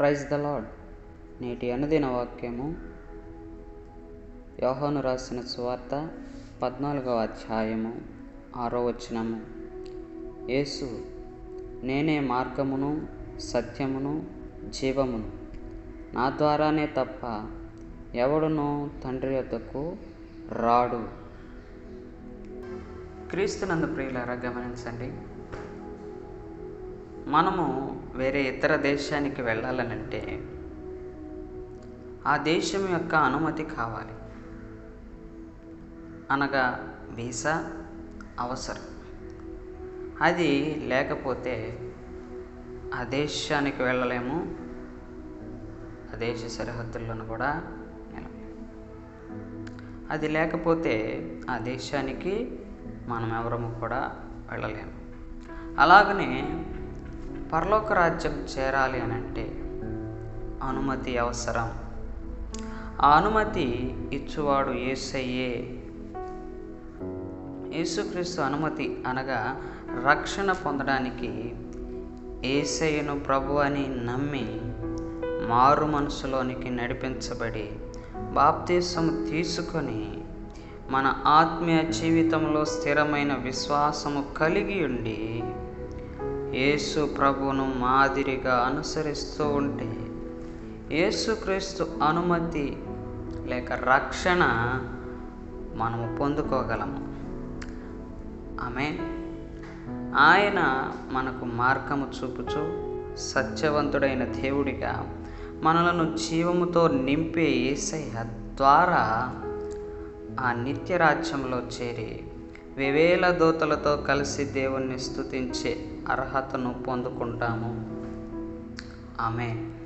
Praise the lord నేటి అనుదిన వాక్యము. యోహాను రాసిన సువార్త పద్నాలుగవ అధ్యాయము ఆరో వచనము. యేసు నేనే మార్గమును సత్యమును జీవమును. నా ద్వారానే తప్ప ఎవడునో తండ్రి యొద్దకు రాడు. క్రీస్తునందు ప్రియులారా గమనించండి. మనము వేరే ఇతర దేశానికి వెళ్ళాలనంటే ఆ దేశం యొక్క అనుమతి కావాలి. అనగా వీసా అవసరం. అది లేకపోతే ఆ దేశానికి వెళ్ళలేము. ఆ దేశ సరిహద్దులను కూడా నిలవలేము అది లేకపోతే ఆ దేశానికి మనం ఎవరము కూడా వెళ్ళలేము. అలాగనే పరలోక రాజ్యం చేరాలి అని అంటే అనుమతి అవసరం. ఆ అనుమతి ఇచ్చువాడు ఏసయ్యే. యేసుక్రీస్తు అనుమతి అనగా రక్షణ పొందడానికి ఏసయ్యను ప్రభు అని నమ్మి మారు మనసులోనికి నడిపించబడి బాప్తీసము తీసుకొని మన ఆత్మీయ జీవితంలో స్థిరమైన విశ్వాసము కలిగి ఉండి యేసు ప్రభును మాదిరిగా అనుసరిస్తూ ఉంటే యేసుక్రీస్తు అనుమతి లేక రక్షణ మనము పొందుకోగలము. ఆమె ఆయన మనకు మార్గము చూపుచు సత్యవంతుడైన దేవుడిగా మనలను జీవముతో నింపే ఏసయ్య ద్వారా ఆ నిత్య రాజ్యంలో చేరి వివేల దూతలతో కలిసి దేవుణ్ణి స్థుతించే అర్హతను పొందుకుంటాము. ఆమె